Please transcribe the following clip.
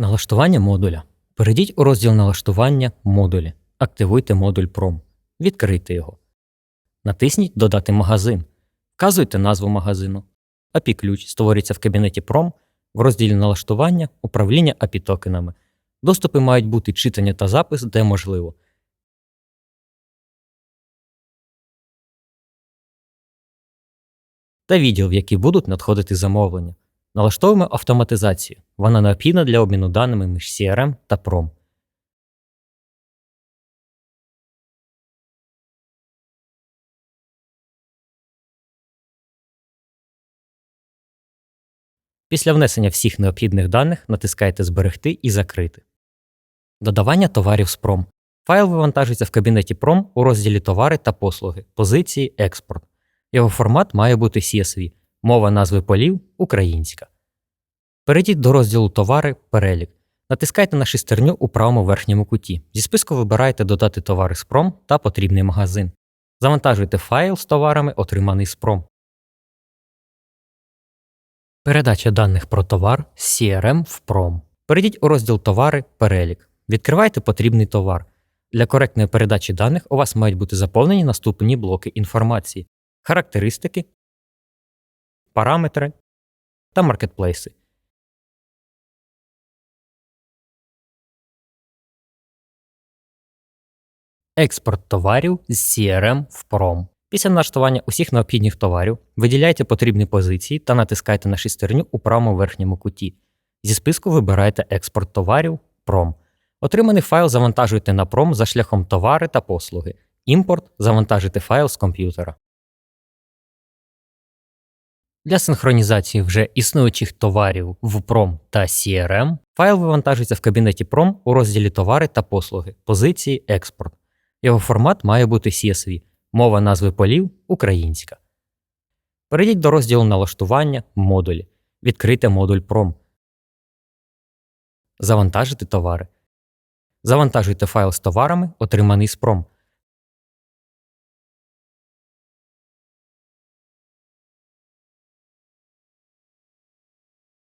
Налаштування модуля. Перейдіть у розділ налаштування модулі. Активуйте модуль PROM. Відкрийте його. Натисніть Додати магазин. Вказуйте назву магазину. API-ключ створюється в кабінеті PROM в розділі налаштування, управління API токенами. Доступи мають бути читання та запис, де можливо. Та відділ, в який будуть надходити замовлення. Налаштовуємо автоматизацію. Вона необхідна для обміну даними між CRM та PROM. Після внесення всіх необхідних даних натискайте Зберегти і закрити. Додавання товарів з PROM. Файл вивантажується в кабінеті PROM у розділі Товари та послуги, позиції Експорт. Його формат має бути CSV, мова назви полів українська. Перейдіть до розділу Товари Перелік. Натискайте на шестерню у правому верхньому куті. Зі списку вибирайте Додати товари з PROM та потрібний магазин. Завантажуйте файл з товарами, отриманий з PROM. Передача даних про товар з CRM в PROM. Перейдіть у розділ Товари Перелік. Відкривайте потрібний товар. Для коректної передачі даних у вас мають бути заповнені наступні блоки інформації: характеристики, параметри та маркетплейси. Експорт товарів з CRM в PROM. Після налаштування усіх необхідних товарів виділяйте потрібні позиції та натискайте на шестерню у правому верхньому куті. Зі списку вибирайте Експорт товарів PROM. Отриманий файл завантажуйте на PROM за шляхом товари та послуги. Імпорт завантажити файл з комп'ютера. Для синхронізації вже існуючих товарів в PROM та CRM файл вивантажується в кабінеті PROM у розділі Товари та послуги, позиції Експорт. Його формат має бути CSV, мова назви полів українська. Перейдіть до розділу налаштування модулі. Відкрийте модуль PROM. Завантажити товари. Завантажуйте файл з товарами, отриманий з PROM.